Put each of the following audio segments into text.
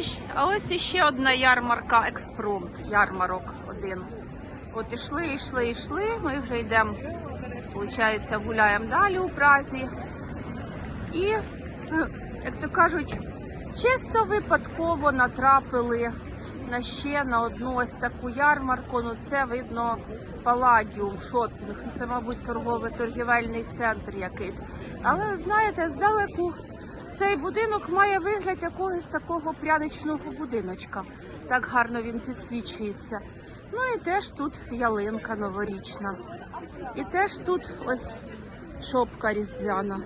іщ- а ось іще одна ярмарка, експромт, ярмарок один. От ішли, йшли, йшли. Ми вже йдемо, виходить, гуляємо далі у Празі. І, як то кажуть, чисто випадково натрапили на ще на одну ось таку ярмарку. Ну це видно Паладіум шопінг. Це, мабуть, торгово-торгівельний центр якийсь. Але знаєте, здалеку цей будинок має вигляд якогось такого пряничного будиночка. Так гарно він підсвічується. Ну і теж тут ялинка новорічна. І теж тут ось шопка різдвяна,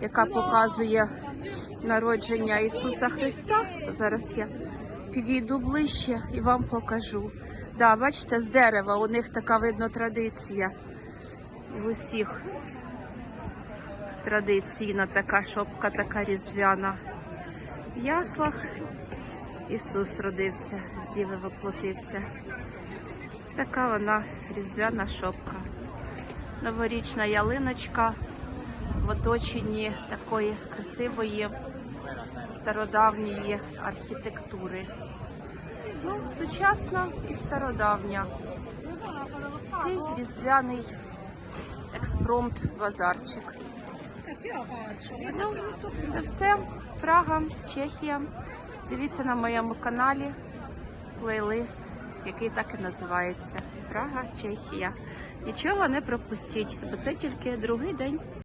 яка показує народження Ісуса Христа. Зараз я підійду ближче і вам покажу. Да, бачите, з дерева у них така видно традиція. В усіх традиційна така шопка, така різдвяна. В яслах Ісус родився, з Діви воплотився. Ось така вона різдвяна шопка. Новорічна ялиночка в оточенні такої красивої стародавньої архітектури. Ну, сучасна і стародавня. Такий різдвяний експромт базарчик. Ну, це все. Прага, Чехія. Дивіться на моєму каналі плейлист, який так і називається Прага, Чехія. Нічого не пропустіть, бо це тільки другий день.